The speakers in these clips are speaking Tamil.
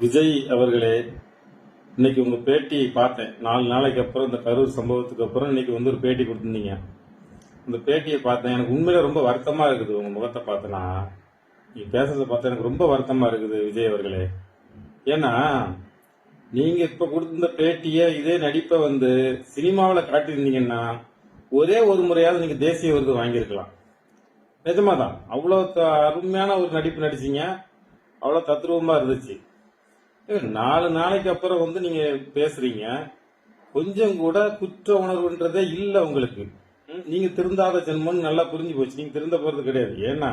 விஜய் அவர்களே இன்னைக்கு உங்க பேட்டியை பார்த்தேன். நாலு நாளைக்கு அப்புறம் இந்த கரூர் சம்பவத்துக்கு அப்புறம் இன்னைக்கு வந்து ஒரு பேட்டி கொடுத்துருந்தீங்க. இந்த பேட்டியை பார்த்தேன். எனக்கு உண்மையில ரொம்ப வருத்தமா இருக்குது. உங்க முகத்தை பார்த்தனா நீ பேசுறத பார்த்தா எனக்கு ரொம்ப வருத்தமா இருக்குது விஜய் அவர்களே. ஏன்னா நீங்க இப்ப கொடுத்திருந்த பேட்டிய இதே நடிப்பை வந்து சினிமாவில் காட்டியிருந்தீங்கன்னா ஒரே ஒரு முறையாவது நீங்க தேசிய விருது வாங்கியிருக்கலாம். நிஜமாதான். அவ்வளோ த- அருமையான ஒரு நடிப்பு நடிச்சீங்க. அவ்வளோ தத்ரூபமா இருந்துச்சு. நாலு நாளைக்கு அப்புறம் வந்து நீங்க பேசுறீங்க. கொஞ்சம் கூட குற்ற உணர்வுன்றதே இல்லை உங்களுக்கு. நீங்க திருந்தாத ஜென்மம்னு நல்லா புரிஞ்சு போச்சு. நீங்க திருந்த போறது கிடையாது. ஏன்னா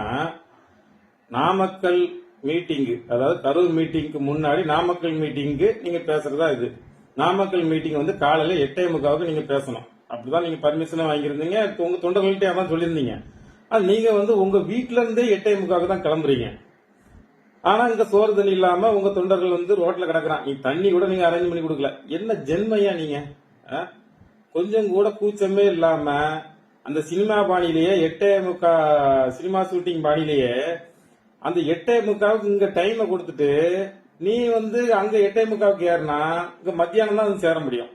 நாமக்கல் மீட்டிங்கு அதாவது கரூர் மீட்டிங்க்கு முன்னாடி நாமக்கல் மீட்டிங்கு நீங்க பேசுறதா இது. நாமக்கல் மீட்டிங் வந்து காலையில எட்டே முக்காவுக்கு நீங்க பேசணும். அப்படிதான் நீங்க பர்மிஷனை வாங்கியிருந்தீங்க. உங்க தொண்டர்கள்ட்டே அதான் சொல்லியிருந்தீங்க. அது நீங்க வந்து உங்க வீட்ல இருந்தே எட்டே முக்காவுக்கு தான் கிளம்புறீங்க. ஆனா இங்க சோறு தண்ணி இல்லாம உங்க தொண்டர்கள் வந்து ரோட்ல கிடக்குறான். நீ தண்ணி கூட நீங்க அரேஞ்ச் பண்ணி கொடுக்கல. என்ன ஜென்மையா நீங்க? ஆ? கொஞ்சம் கூட கூச்சமே இல்லாம அந்த சினிமா பாணியிலேயே எட்டே முக்கா சினிமா ஷூட்டிங் பாணியிலேயே அந்த எட்டே முக்காவுக்கு இங்க டைமை கொடுத்துட்டு நீ வந்து அங்க எட்டே முக்காவுக்கு ஏறினா இங்க மத்தியானம் தான் வந்து சேர முடியும்.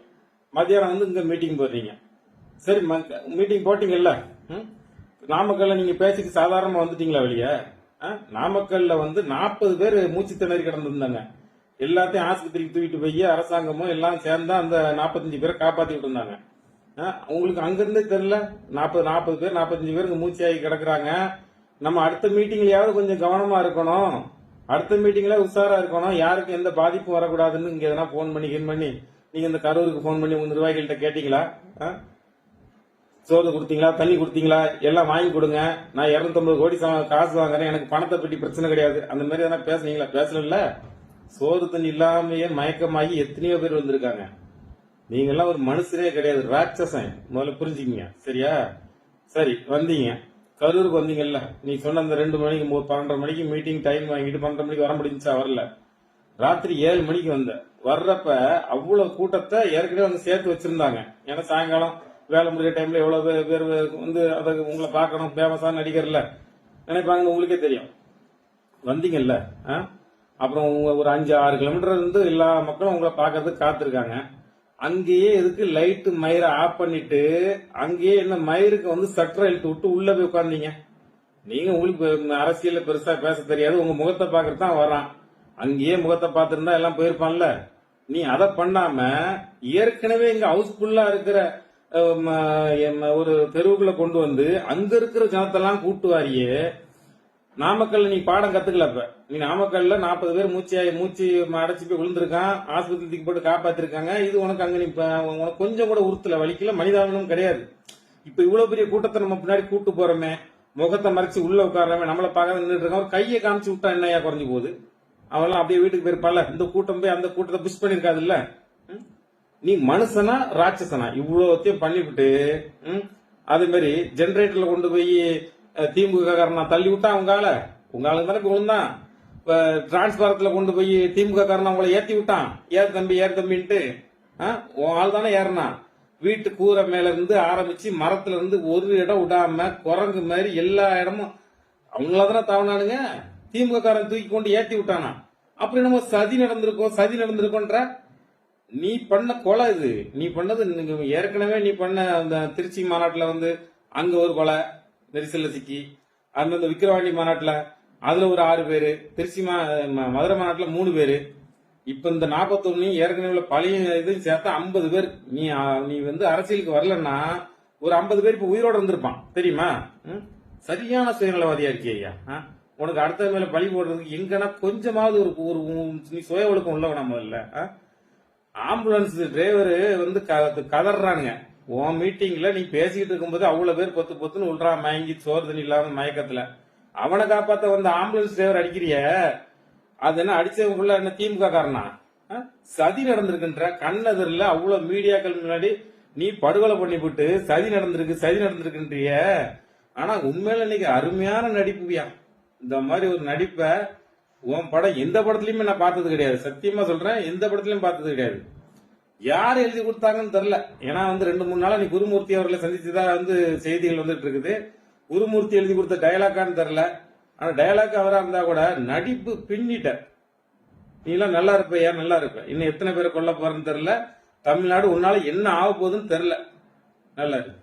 மத்தியானம் வந்து இங்க மீட்டிங் போடுறீங்க. சரி மீட்டிங் போட்டீங்கல்ல? ம்? நாமக்கல்ல நீங்க பேசிட்டு சாதாரணமா வந்துட்டீங்களா வெளியே? நாமக்கல்ல வந்து நாற்பது பேர் மூச்சு திணறி கிடந்திருந்தாங்க. எல்லாத்தையும் ஆஸ்பத்திரிக்கு தூக்கிட்டு போய் அரசாங்கமும் எல்லாம் சேர்ந்தா அந்த நாற்பத்தஞ்சு பேரை காப்பாத்திட்டு இருந்தாங்க. ஆ, உங்களுக்கு அங்கிருந்தே தெரியல? நாற்பது நாற்பது பேர் நாற்பத்தஞ்சு பேர் மூச்சு ஆகி கிடக்குறாங்க. நம்ம அடுத்த மீட்டிங்லயாவது கொஞ்சம் கவனமா இருக்கணும். அடுத்த மீட்டிங்ல உஷாரா இருக்கணும். யாருக்கும் எந்த பாதிப்பும் வரக்கூடாதுன்னு இங்க எதனா போன் பண்ணி கின் பண்ணி நீங்க இந்த கரூருக்கு போன் பண்ணி உங்க நிர்வாகிகள்கிட்ட கேட்டீங்களா? ஆ? சோறு கொடுத்தீங்களா தண்ணி கொடுத்தீங்களா எல்லாம் வாங்கி கொடுங்க. நான் 250 கோடி சா- காசு வாங்குறேன் எனக்கு பணத்தை பற்றி பிரச்சனை கிடையாது. அந்த மாதிரி எதனா பேசுனீங்களா? பேசல சோறு தண்ணி இல்லாமையே மயக்கமாகி எத்தனையோ பேர் வந்திருக்காங்க. நீங்கெல்லாம் ஒரு மனுஷரே கிடையாது ராட்சசன். முதல்ல புரிஞ்சுக்கங்க சரியா? சரி வந்தீங்க. கரூருக்கு வந்தீங்கல்ல. நீ சொன்ன அந்த ரெண்டு மணிக்கு பன்னெண்டரை மணிக்கு மீட்டிங் டைம் வாங்கிட்டு பன்னெண்டு மணிக்கு வர முடிஞ்சுச்சா? வரல. ராத்திரி ஏழு மணிக்கு வந்த வர்றப்ப அவ்வளவு கூட்டத்தை ஏற்கனவே வந்து சேர்த்து வச்சிருந்தாங்க. ஏன்னா சாயங்காலம் வேலை முடிஞ்ச டைம்ல எவ்வளவு பேர் வந்து அதை உங்களை பார்க்கணும் ஃபேமஸான நடிகர்ல. நினைப்பாங்க உங்களுக்கே தெரியும். வந்தீங்கல்ல ஆ? அப்புறம் உங்க ஒரு அஞ்சு ஆறு கிலோமீட்டர் இருந்து எல்லா மக்களும் உங்களை பார்க்கறதுக்கு காத்திருக்காங்க. அங்கேயே எதுக்கு லைட்டு மயிரை ஆஃப் பண்ணிட்டு அங்கேயே என்ன மயிருக்கு வந்து சட்டரை இழுத்து விட்டு உள்ள போய் உட்காந்தீங்க நீங்க உங்களுக்கு அரசியல பெருசா பேச தெரியாது. உங்க முகத்தை பாக்குறது தான் வரான் அங்கேயே முகத்தை பார்த்துருந்தா எல்லாம் போயிருப்பான்ல. நீ அதை பண்ணாம ஏற்கனவே இங்க ஹவுஸ்ஃபுல்லா இருக்கிற ஒரு தெருவுக்குள்ள கொண்டு வந்து அங்க இருக்கிற ஜனத்தெல்லாம் கூட்டு வாரியே நாமக்கல்ல நீ பாடம் கத்துக்கல இப்ப நீ நாமக்கல்ல நாற்பது பேர் மூச்சு மூச்சு அடைச்சி போய் விழுந்திருக்கான். ஆஸ்பத்திரிக்கு போட்டு காப்பாத்திருக்காங்க. இது உனக்கு அங்க நீ உனக்கு கொஞ்சம் கூட உறுத்துல வலிக்கல. மனிதாபிமானம் கிடையாது. இப்ப இவ்வளவு பெரிய கூட்டத்தை நம்ம பின்னாடி கூட்டு போறோமே. முகத்தை மறைச்சு உள்ள உட்காரமே நம்மளை பார்க்க நின்றுட்டு இருக்கான். கையை காமிச்சு விட்டா என்னையா குறைஞ்சு போகுது? அவெல்லாம் அப்படியே வீட்டுக்கு போயிருப்பான்ல. இந்த கூட்டம் போய் அந்த கூட்டத்தை புஷ் பண்ணிருக்காதுல்ல நீ மனுஷனா ராட்சசனா? இவ்வளோத்தையும் பண்ணிவிட்டு அதே மாதிரி ஜென்ரேட்டர்ல கொண்டு போய் திமுக காரனா தள்ளி விட்டா உங்கால உங்க தானே விழுந்தான் இப்போ டிரான்ஸ்பாரத்துல கொண்டு போய் திமுக காரனா உங்களை ஏத்தி விட்டான். ஏறு தம்பி ஏறு தம்பின்ட்டு ஆ, உன் ஆள் தானே ஏறினான் வீட்டு கூரை மேல இருந்து ஆரம்பிச்சு மரத்துல இருந்து ஒரு இடம் விடாம குரங்கு மாதிரி எல்லா இடமும் அவங்கள தானே தவணானுங்க திமுக காரன் தூக்கி கொண்டு ஏத்தி விட்டானா? அப்புறம் நம்ம சதி நடந்திருக்கோம் சதி நடந்திருக்கோன்ற நீ பண்ண கொலை இது. நீ பண்ணது ஏற்கனவே நீ பண்ண அந்த திருச்சி மாநாட்டில் வந்து அங்க ஒரு கொலை நெரிசல்ல சிக்கி. அந்த இந்த விக்கிரவாண்டி மாநாட்டில் அதுல ஒரு ஆறு பேர் திருச்சி மா ம- மதுரை மாநாட்டில் மூணு பேர். இப்ப இந்த நாற்பத்தொன்னு ஏற்கனவே உள்ள பழைய இது சேர்த்தா ஐம்பது பேர். நீ நீ வந்து அரசியலுக்கு வரலன்னா ஒரு ஐம்பது பேர் இப்ப உயிரோட இருந்திருப்பான். தெரியுமா? ம்? சரியான சுயநலவாதியா இருக்கே ஐயா. ஆ? உனக்கு அடுத்த மேல பழி போடுறதுக்கு எங்கன்னா கொஞ்சமாவது ஒரு ஒரு நீ சுய ஒழுக்கம் உள்ளவனா முதல்ல ஆ? ஆம்புலன்ஸ் டிரைவர் வந்து கதறானுங்க உன் மீட்டிங்ல நீ பேசிக்கிட்டு இருக்கும்போது அவ்வளவு பேர் பொத்து பொத்துன்னு உள்றா மயங்கி சோறு தண்ணி இல்லாம மயக்கத்துல. அவனை காப்பாத்த வந்த ஆம்புலன்ஸ் டிரைவர் அடிக்கிறிய? அது என்ன அடிச்சவங்களுக்குள்ள என்ன திமுக காரணா சதி நடந்திருக்குன்ற கண்ணெதிரில் அவ்வளவு மீடியாக்கள் முன்னாடி நீ படுகொலை பண்ணிவிட்டு சதி நடந்திருக்கு சதி நடந்திருக்குன்றிய? ஆனா உண்மையில இன்னைக்கு அருமையான நடிப்புவியா? இந்த மாதிரி ஒரு நடிப்பை உன் படம் எந்த படத்துலயுமே நான் பார்த்தது கிடையாது. சத்தியமா சொல்றேன் எந்த படத்துலயும் பார்த்தது கிடையாது. யார் எழுதி கொடுத்தாங்கன்னு தெரில ஏன்னா வந்து ரெண்டு மூணு நாளா நீ குருமூர்த்தி அவர்களை சந்திச்சுதான் வந்து செய்திகள் வந்துட்டு இருக்குது. குருமூர்த்தி எழுதி கொடுத்த டயலாக்கான்னு தெரில ஆனா டயலாக் அவரா இருந்தா கூட நடிப்பு பின்னிட்ட. நீலாம் நல்லா இருப்பையா நல்லா இருப்ப? இன்னும் எத்தனை பேரை கொல்ல போறேன்னு தெரில தமிழ்நாடு உன்னால என்ன ஆக போகுதுன்னு தெரில நல்லா இருக்கு.